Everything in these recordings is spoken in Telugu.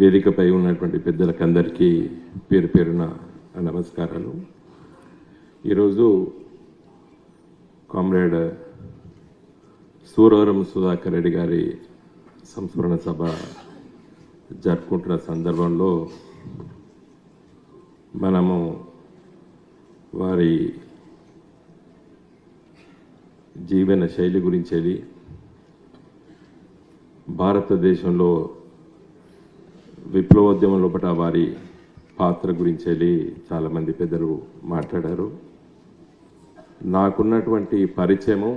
వేదికపై ఉన్నటువంటి పెద్దలకు అందరికీ పేరు పేరున నమస్కారాలు. ఈరోజు కామ్రేడ్ సూరవరం సుధాకర్ రెడ్డి గారి సంస్మరణ సభ జరుపుకుంటున్న సందర్భంలో మనము వారి జీవన శైలి గురించి భారతదేశంలో విప్లవోద్యమం లోపల వారి పాత్ర గురించి వెళ్ళి చాలామంది పెద్దలు మాట్లాడారు. నాకున్నటువంటి పరిచయము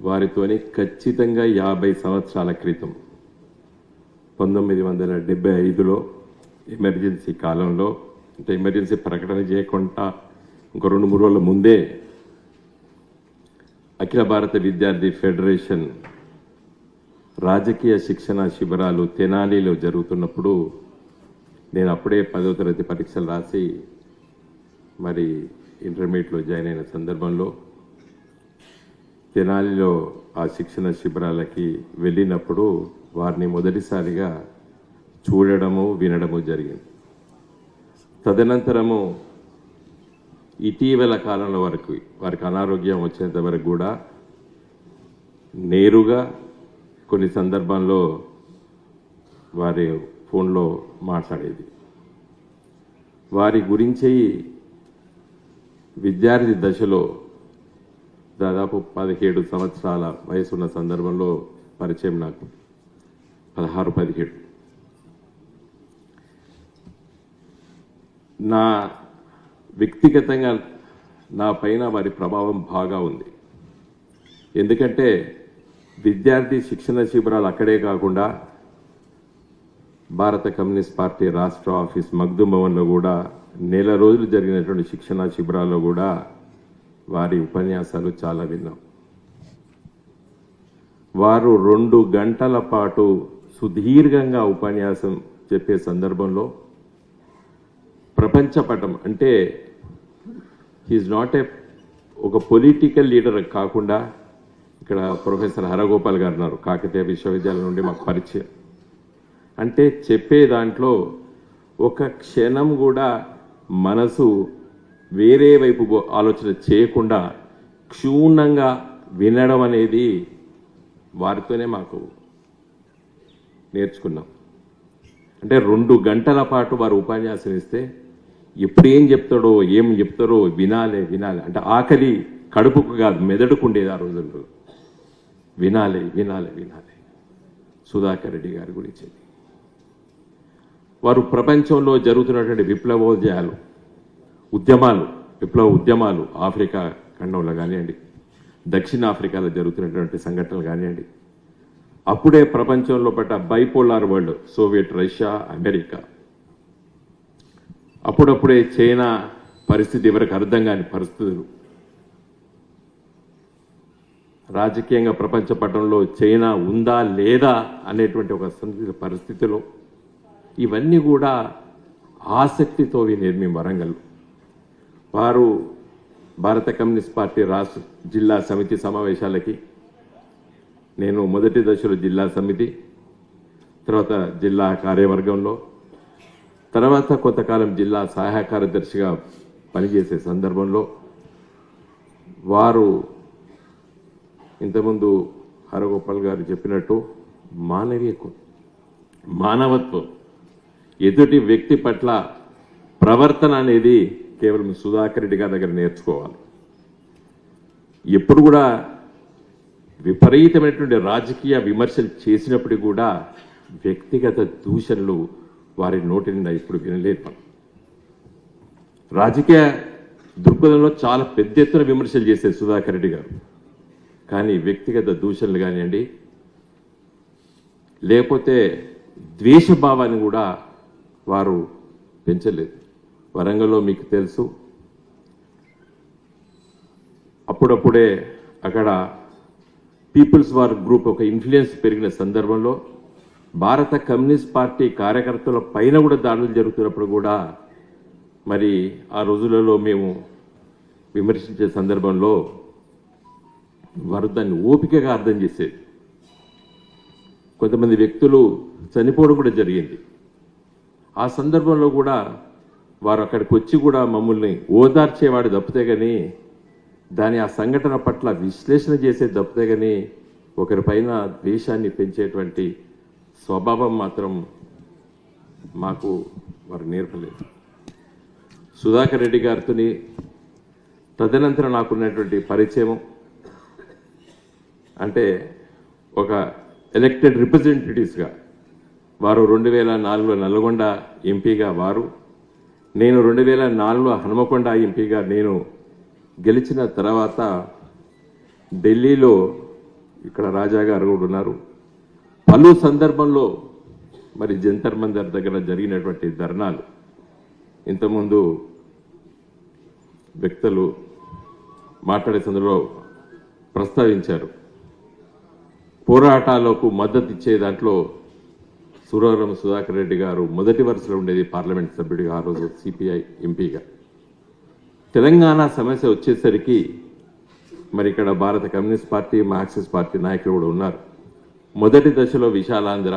వారితోని ఖచ్చితంగా యాభై సంవత్సరాల క్రితం పంతొమ్మిది వందల డెబ్బై ఐదులో ఎమర్జెన్సీ కాలంలో అంటే ఎమర్జెన్సీ ప్రకటన చేయకుండా ఇంకో రెండు మూడు రోజుల ముందే అఖిల భారత విద్యార్థి ఫెడరేషన్ రాజకీయ శిక్షణ శిబిరాలు తెనాలిలో జరుగుతున్నప్పుడు నేను అప్పుడే పదో తరగతి పరీక్షలు రాసి మరి ఇంటర్మీడియట్లో జాయిన్ అయిన సందర్భంలో తెనాలిలో ఆ శిక్షణ శిబిరాలకి వెళ్ళినప్పుడు వారిని మొదటిసారిగా చూడడము వినడము జరిగింది. తదనంతరము ఇటీవల కాలంలో వరకు వారికి అనారోగ్యం వచ్చేంత వరకు కూడా నేరుగా కొన్ని సందర్భాల్లో వారి ఫోన్లో మాట్లాడేది. వారి గురించి విద్యార్థి దశలో దాదాపు పదిహేడు సంవత్సరాల వయసున్న సందర్భంలో పరిచయం నాకు. పదహారు పదిహేడు. నా వ్యక్తిగతంగా నా పైన వారి ప్రభావం బాగా ఉంది. ఎందుకంటే విద్యార్థి శిక్షణ శిబిరాలు అక్కడే కాకుండా భారత కమ్యూనిస్ట్ పార్టీ రాష్ట్ర ఆఫీస్ మగ్దుం భవన్లో కూడా నెల రోజులు జరిగినటువంటి శిక్షణ శిబిరాల్లో కూడా వారి ఉపన్యాసాలు చాలా విన్నాం. వారు రెండు గంటల పాటు సుదీర్ఘంగా ఉపన్యాసం చెప్పే సందర్భంలో ప్రపంచ పటం అంటే హీఈస్ నాట్ ఏ ఒక పొలిటికల్ లీడర్ కాకుండా ఇక్కడ ప్రొఫెసర్ హరగోపాల్ గారు ఉన్నారు కాకతీయ విశ్వవిద్యాలయం నుండి మాకు పరిచయం. అంటే చెప్పే దాంట్లో ఒక క్షణం కూడా మనసు వేరే వైపు ఆలోచన చేయకుండా క్షుణ్ణంగా వినడం అనేది వారితోనే మాకు నేర్చుకున్నాం. అంటే రెండు గంటల పాటు వారు ఉపన్యాసం ఇస్తే ఎప్పుడు ఏం చెప్తాడో ఏం చెప్తారో వినాలే వినాలి. అంటే ఆకలి కడుపుకు కాదు మెదడుకు ఉండేది ఆ రోజుల్లో. వినాలి వినాలి వినాలి. సుధాకర్ రెడ్డి గారి గురించి. వారు ప్రపంచంలో జరుగుతున్నటువంటి విప్లవోద్యాలు ఉద్యమాలు విప్లవ ఉద్యమాలు ఆఫ్రికా ఖండంలో కానివ్వండి దక్షిణ ఆఫ్రికాలో జరుగుతున్నటువంటి సంఘటనలు కానివ్వండి అప్పుడే ప్రపంచంలో పట్ట bipolar world Soviet Russia America. అప్పుడప్పుడే చైనా పరిస్థితి ఎవరికి అర్థం కాని పరిస్థితులు. రాజకీయంగా ప్రపంచ పటంలో చైనా ఉందా లేదా అనేటువంటి ఒక పరిస్థితిలో ఇవన్నీ కూడా ఆసక్తితో వినేది మేము వరంగల్. వారు భారత కమ్యూనిస్ట్ పార్టీ రాష్ట్ర జిల్లా సమితి సమావేశాలకి నేను మొదటి దశలో జిల్లా సమితి తర్వాత జిల్లా కార్యవర్గంలో తర్వాత కొంతకాలం జిల్లా సహాయ కార్యదర్శిగా పనిచేసే సందర్భంలో వారు ఇంతకుముందు హరగోపాల్ గారు చెప్పినట్టు మానవీయకం మానవత్వం ఎదుటి వ్యక్తి పట్ల ప్రవర్తన అనేది కేవలం సుధాకర్ రెడ్డి గారి దగ్గర నేర్చుకోవాలి. ఎప్పుడు కూడా విపరీతమైనటువంటి రాజకీయ విమర్శలు చేసినప్పటికీ కూడా వ్యక్తిగత దూషణలు వారి నోటి నిండా ఇప్పుడు వినలేదు మనం. రాజకీయ దృక్పథంలో చాలా పెద్ద ఎత్తున విమర్శలు చేశారు సుధాకర్ రెడ్డి గారు. కానీ వ్యక్తిగత దూషణలు కానివ్వండి లేకపోతే ద్వేషభావాన్ని కూడా వారు పెంచలేదు. వరంగల్లో మీకు తెలుసు. అప్పుడప్పుడే అక్కడ పీపుల్స్ వార్ గ్రూప్ ఒక ఇన్ఫ్లుయెన్స్ పెరిగిన సందర్భంలో భారత కమ్యూనిస్ట్ పార్టీ కార్యకర్తల పైన కూడా దాడులు జరుగుతున్నప్పుడు కూడా మరి ఆ రోజులలో మేము విమర్శించే సందర్భంలో వారు దాన్ని ఓపికగా అర్థం చేసేది. కొంతమంది వ్యక్తులు చనిపోవడం కూడా జరిగింది. ఆ సందర్భంలో కూడా వారు అక్కడికి వచ్చి కూడా మమ్మల్ని ఓదార్చేవాడు తప్పితే కానీ దాని ఆ సంఘటన పట్ల విశ్లేషణ చేసే తప్పితే కానీ ఒకరిపైన ద్వేషాన్ని పెంచేటువంటి స్వభావం మాత్రం మాకు వారు నేర్పలేదు. సుధాకర్ రెడ్డి గారితో తదనంతరం నాకున్నటువంటి పరిచయం అంటే ఒక ఎలక్టెడ్ రిప్రజెంటేటివ్స్గా వారు రెండు వేల నాలుగులో నల్గొండ ఎంపీగా వారు నేను రెండు వేల నాలుగులో హనుమకొండ ఎంపీగా నేను గెలిచిన తర్వాత ఢిల్లీలో ఇక్కడ రాజా గారు కూడా ఉన్నారు. పలు సందర్భంలో మరి జంతర్ మందర్ దగ్గర జరిగినటువంటి ధర్నాలు ఇంతకుముందు వ్యక్తులు మాట్లాడే సందర్భంలో ప్రస్తావించారు. పోరాటాలకు మద్దతు ఇచ్చే దాంట్లో సురవరం సుధాకర్ రెడ్డి గారు మొదటి వరుసలో ఉండేది పార్లమెంట్ సభ్యుడిగా ఆ రోజు సిపిఐ ఎంపీగా. తెలంగాణ సమస్య వచ్చేసరికి మరి ఇక్కడ భారత కమ్యూనిస్ట్ పార్టీ మార్క్సిస్ట్ పార్టీ నాయకులు కూడా ఉన్నారు. మొదటి దశలో విశాలాంధ్ర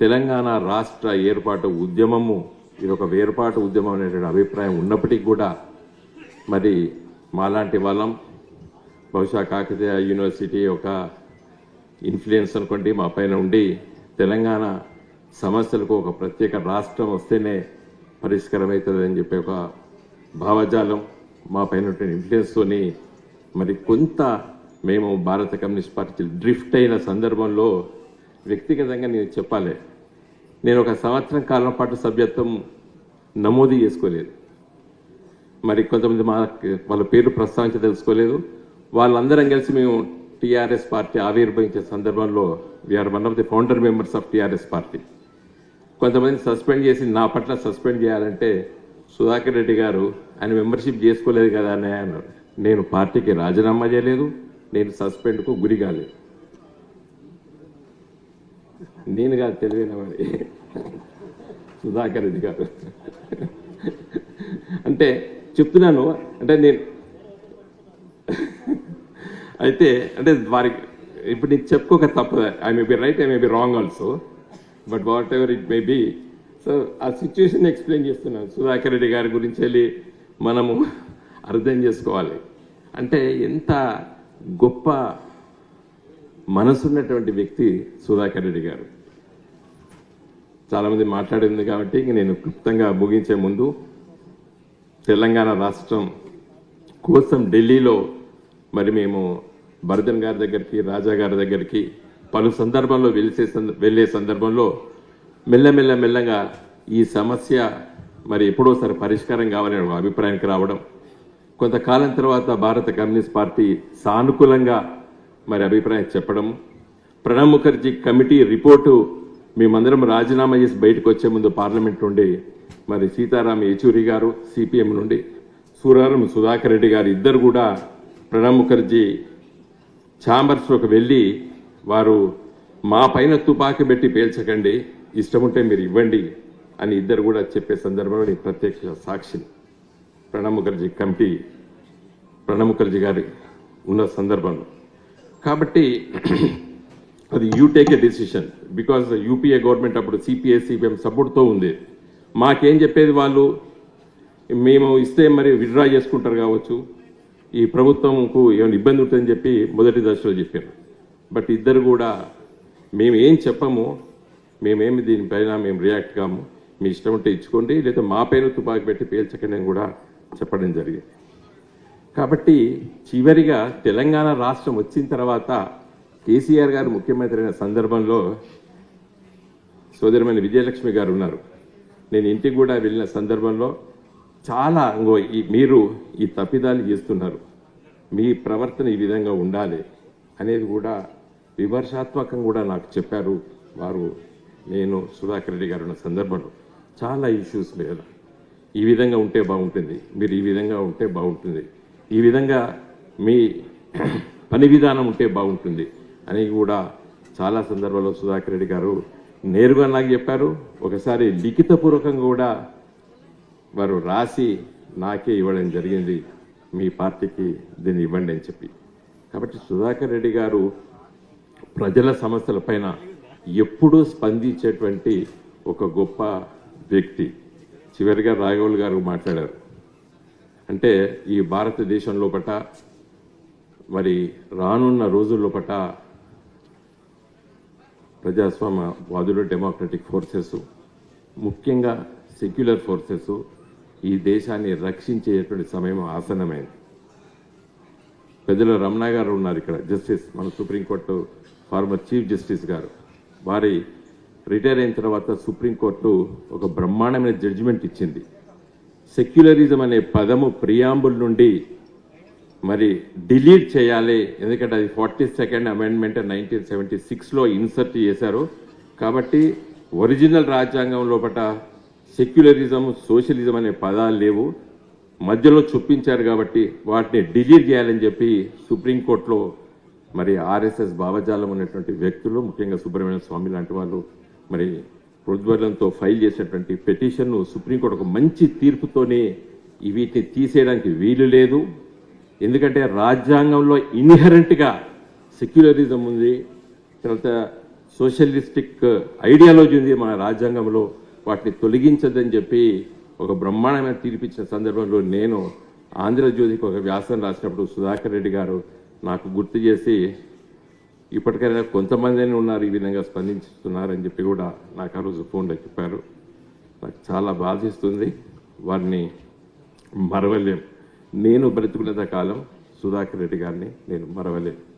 తెలంగాణ రాష్ట్ర ఏర్పాటు ఉద్యమము ఇది ఒక వేర్పాటు ఉద్యమం అనేటువంటి అభిప్రాయం ఉన్నప్పటికీ కూడా మరి మాలాంటి వాళ్ళం. బహుశా కాకతీయ యూనివర్సిటీ ఒక ఇన్ఫ్లుయెన్స్ అనుకోండి మా పైన ఉండి తెలంగాణ సమస్యలకు ఒక ప్రత్యేక రాష్ట్రం వస్తేనే పరిష్కారం అవుతుంది అని చెప్పి ఒక భావజాలం మా పైన ఇన్ఫ్లుయెన్స్తోని మరి కొంత మేము భారత కమ్యూనిస్ట్ పార్టీ డ్రిఫ్ట్ అయిన సందర్భంలో వ్యక్తిగతంగా నేను చెప్పాలి. నేను ఒక సంవత్సరం కాలం పాటు సభ్యత్వం నమోదు చేసుకోలేదు. మరి కొంతమంది మా వాళ్ళ పేరు ప్రస్తావించి తెలుసుకోలేదు వాళ్ళందరం కలిసి మేము టీఆర్ఎస్ పార్టీ ఆవిర్భవించే సందర్భంలో we are one of the founder members of TRS party. కొంతమంది సస్పెండ్ చేసి నా పట్ల సస్పెండ్ చేయాలంటే సుధాకర్ రెడ్డి గారు ఆయన మెంబర్షిప్ చేసుకోలేదు కదా అని అన్నారు. నేను పార్టీకి రాజీనామా చేయలేదు నేను సస్పెండ్కు గురి కాలేదు. నేను కాదు తెలివైన వాడి. సుధాకర్ రెడ్డి గారు. అంటే చెప్తున్నాను అంటే నేను అయితే అంటే వారికి ఇప్పుడు నీకు చెప్పుకోక తప్పదు. I may be right I may be wrong also but whatever it may be so ఆ సిచ్యువేషన్ ఎక్స్ప్లెయిన్ చేస్తున్నాను. సుధాకర్ రెడ్డి గారి గురించి వెళ్ళి మనము అర్థం చేసుకోవాలి. అంటే ఎంత గొప్ప మనసున్నటువంటి వ్యక్తి సుధాకర్ రెడ్డి గారు. చాలామంది మాట్లాడింది కాబట్టి నేను క్లుప్తంగా ముగించే ముందు తెలంగాణ రాష్ట్రం కోసం ఢిల్లీలో మరి మేము భరతన్ గారి దగ్గరికి రాజా గారి దగ్గరికి పలు సందర్భంలో వెలిసే వెళ్ళే సందర్భంలో మెల్లమెల్ల మెల్లగా ఈ సమస్య మరి ఎప్పుడోసారి పరిష్కారం కావాలనే ఒక అభిప్రాయానికి రావడం కొంతకాలం తర్వాత భారత కమ్యూనిస్ట్ పార్టీ సానుకూలంగా మరి అభిప్రాయం చెప్పడం ప్రణబ్ ముఖర్జీ కమిటీ రిపోర్టు మేమందరం రాజీనామా చేసి బయటకు వచ్చే ముందు పార్లమెంట్ నుండి మరి సీతారాం యేచూరి గారు సిపిఎం నుండి సూరారం సుధాకర్ రెడ్డి గారు ఇద్దరు కూడా ప్రణబ్ ముఖర్జీ ఛాంబర్స్లోకి వెళ్ళి వారు మా పైన తుపాకీ పెట్టి పేల్చకండి ఇష్టం ఉంటే మీరు ఇవ్వండి అని ఇద్దరు కూడా చెప్పే సందర్భంలో నేను ప్రత్యక్ష సాక్షిని ప్రణబ్ ముఖర్జీ కమిటీ ప్రణబ్ ముఖర్జీ గారి ఉన్న సందర్భంలో. కాబట్టి అది you take a decision. Because UPA government అప్పుడు సిపిఐ సిపిఎం సపోర్ట్తో ఉంది. మాకేం చెప్పేది వాళ్ళు? మేము ఇస్తే మరి విత్డ్రా చేసుకుంటారు కావచ్చు. ఈ ప్రభుత్వంకు ఏమైనా ఇబ్బంది ఉంటుందని చెప్పి మొదటి దశలో చెప్పారు. బట్ ఇద్దరు కూడా మేము ఏం చెప్పము మేమేమి దీనిపైన మేము రియాక్ట్ కాము. మీ ఇష్టం ఉంటే ఇచ్చుకోండి లేదా మా పైన తుపాకి పెట్టి పేల్చకండి అని కూడా చెప్పడం జరిగింది. కాబట్టి చివరిగా తెలంగాణ రాష్ట్రం వచ్చిన తర్వాత కేసీఆర్ గారు ముఖ్యమంత్రి అయిన సందర్భంలో సోదరమైన విజయలక్ష్మి గారు ఉన్నారు. నేను ఇంటికి కూడా వెళ్ళిన సందర్భంలో చాలా ఇంగో మీరు ఈ తప్పిదాలు చేస్తున్నారు. మీ ప్రవర్తన ఈ విధంగా ఉండాలి అనేది కూడా విమర్శాత్మకంగా కూడా నాకు చెప్పారు వారు నేను సుధాకర్ రెడ్డి గారు ఉన్న సందర్భంలో. చాలా ఇష్యూస్ మీద. ఈ విధంగా ఉంటే బాగుంటుంది. మీరు ఈ విధంగా ఉంటే బాగుంటుంది. ఈ విధంగా మీ పని విధానం ఉంటే బాగుంటుంది అని కూడా చాలా సందర్భాల్లో సుధాకర్ రెడ్డి గారు నేరుగా నాకు చెప్పారు. ఒకసారి లిఖితపూర్వకంగా కూడా వారు రాసి నాకే ఇవ్వడం జరిగింది. మీ పార్టీకి దీన్ని ఇవ్వండి అని చెప్పి. కాబట్టి సుధాకర్ రెడ్డి గారు ప్రజల సమస్యల పైన ఎప్పుడూ స్పందించేటువంటి ఒక గొప్ప వ్యక్తి. చివరిగా రాఘవులు గారు మాట్లాడారు. అంటే ఈ భారతదేశం లోపట మరి రానున్న రోజుల్లో లోపట ప్రజాస్వామ్య డెమోక్రటిక్ ఫోర్సెస్ ముఖ్యంగా సెక్యులర్ ఫోర్సెస్ ఈ దేశాన్ని రక్షించేటువంటి సమయం ఆసన్నమైంది. పెద్దల రమణ గారు ఉన్నారు ఇక్కడ జస్టిస్ మన సుప్రీంకోర్టు ఫార్మర్ చీఫ్ జస్టిస్ గారు. వారి రిటైర్ అయిన తర్వాత సుప్రీంకోర్టు ఒక బ్రహ్మాండమైన జడ్జిమెంట్ ఇచ్చింది. సెక్యులరిజం అనే పదము ప్రియాంబుల్ నుండి మరి డిలీట్ చేయాలి ఎందుకంటే అది forty second amendment nineteen seventy సిక్స్లో ఇన్సర్ట్ చేశారు. కాబట్టి ఒరిజినల్ రాజ్యాంగం లోపల సెక్యులరిజం సోషలిజం అనే పదాలు లేవు. మధ్యలో చొప్పించారు కాబట్టి వాటిని డిలీట్ చేయాలని చెప్పి సుప్రీంకోర్టులో మరి ఆర్ఎస్ఎస్ భావజాలం ఉన్నటువంటి వ్యక్తులు ముఖ్యంగా సుబ్రహ్మణ్య స్వామి లాంటి వాళ్ళు మరి ప్రోద్బలంతో ఫైల్ చేసినటువంటి పిటిషన్ను సుప్రీంకోర్టు ఒక మంచి తీర్పుతోనే వీటిని తీసేయడానికి వీలు లేదు. ఎందుకంటే రాజ్యాంగంలో ఇన్హరెంట్గా సెక్యులరిజం ఉంది తర్వాత సోషలిస్టిక్ ఐడియాలజీ ఉంది మన రాజ్యాంగంలో. వాటిని తొలగించదని చెప్పి ఒక బ్రహ్మాండమైన తీర్పిచ్చిన సందర్భంలో నేను ఆంధ్రజ్యోతికి ఒక వ్యాసం రాసినప్పుడు సుధాకర్ రెడ్డి గారు నాకు గుర్తు చేసి ఇప్పటికైనా కొంతమంది ఉన్నారు ఈ విధంగా స్పందించుతున్నారని చెప్పి కూడా నాకు ఆ రోజు ఫోన్లో చెప్పారు. నాకు చాలా బాధిస్తుంది. వారిని మరవలేం. నేను బ్రతుకునేంత కాలం సుధాకర్ రెడ్డి గారిని నేను మరవలేను